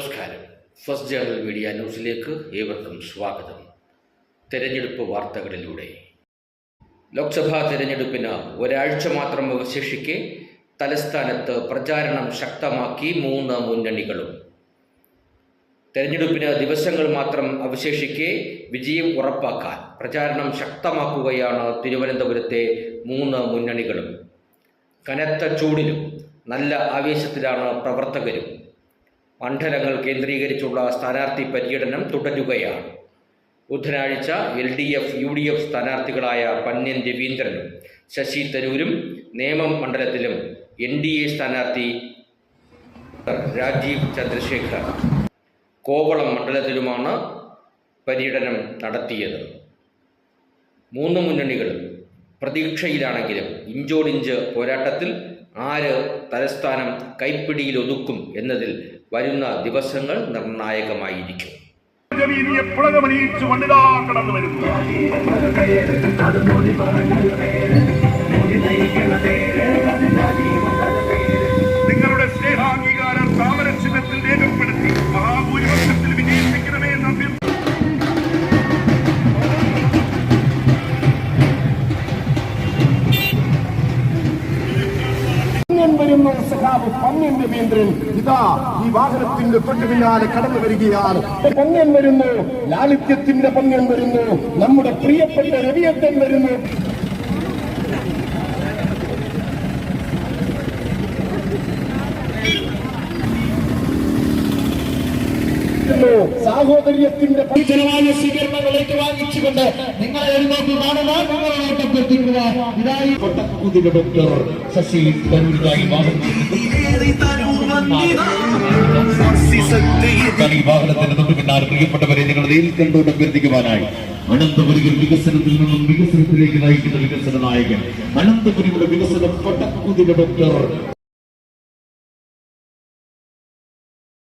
First journal media ന്യൂസിലേക്ക് ഏവർക്കും സ്വാഗതം. തെരഞ്ഞെടുപ്പ് വാർത്തകളിലൂടെ. ലോക്സഭാ തെരഞ്ഞെടുപ്പിന് ഒരാഴ്ച മാത്രം അവശേഷിക്കെ തലസ്ഥാനത്ത് പ്രചാരണം ശക്തമാക്കി മൂന്ന് മുന്നണികളും. തെരഞ്ഞെടുപ്പിന് ദിവസങ്ങൾ മാത്രം അവശേഷിക്കെ വിജയം ഉറപ്പാക്കാൻ പ്രചാരണം ശക്തമാക്കുകയാണ് തിരുവനന്തപുരത്തെ മൂന്ന് മുന്നണികളും. കനത്ത ചൂടിലും നല്ല ആവേശത്തിലാണ് പ്രവർത്തകരും. മണ്ഡലങ്ങൾ കേന്ദ്രീകരിച്ചുള്ള സ്ഥാനാർത്ഥി പര്യടനം തുടരുകയാണ്. ബുധനാഴ്ച L D F U D F സ്ഥാനാർത്ഥികളായ Pannyan രവീന്ദ്രനും ശശി തരൂരും നേമം മണ്ഡലത്തിലും എൻ ഡി എ സ്ഥാനാർത്ഥി രാജീവ് ചന്ദ്രശേഖർ കോവളം മണ്ഡലത്തിലുമാണ് പര്യടനം നടത്തിയത്. മൂന്ന് മുന്നണികളും പ്രതീക്ഷയിലാണെങ്കിലും ഇഞ്ചോടിഞ്ച് പോരാട്ടത്തിൽ ആര് തലസ്ഥാനം കൈപ്പിടിയിലൊതുക്കും എന്നതിൽ വരുന്ന ദിവസങ്ങൾ നിർണായകമായിരിക്കും. പുളകമണിയിച്ചു കടന്നു വരുന്നു. വരുന്നു പന്നിന്റെ പന്ന്യൻ ഇതാ ഈ വാഹനത്തിന്റെ തൊട്ടു പിന്നാലെ കടന്നു വരികയാണ്. പന്ന്യൻ വരുന്നു ലാളിത്യത്തിന്റെ പന്ന്യൻ വരുന്നു നമ്മുടെ പ്രിയപ്പെട്ട രവിയത്തൻ വരുന്നു. സാഹോദര്യത്തിന്റെ ജനമായ സ്വീകരണങ്ങൾ ഏറ്റുവാങ്ങിച്ചുകൊണ്ട് നിങ്ങളെ നോക്ക് കാണുക നിങ്ങളോട് അഭ്യർത്ഥിക്കുക ഇതായി കൊട്ടക്കുതിര ഡോക്ടർ ശശി തരൂരിതായി ഈ വാഹനത്തിന് തൊട്ട് പിന്നാലെ പ്രിയപ്പെട്ടവരെ നിങ്ങൾ നേരിൽ കണ്ടുകൊണ്ട് അഭ്യർത്ഥിക്കുവാനായി അനന്തപുരികൾ വികസനത്തിൽ നിന്നും വികസനത്തിലേക്ക് നയിക്കുന്ന വികസന നായകൻ. അനന്തപുരിയുടെ വികസനം കൊട്ടക്കുതിര ഡോക്ടർ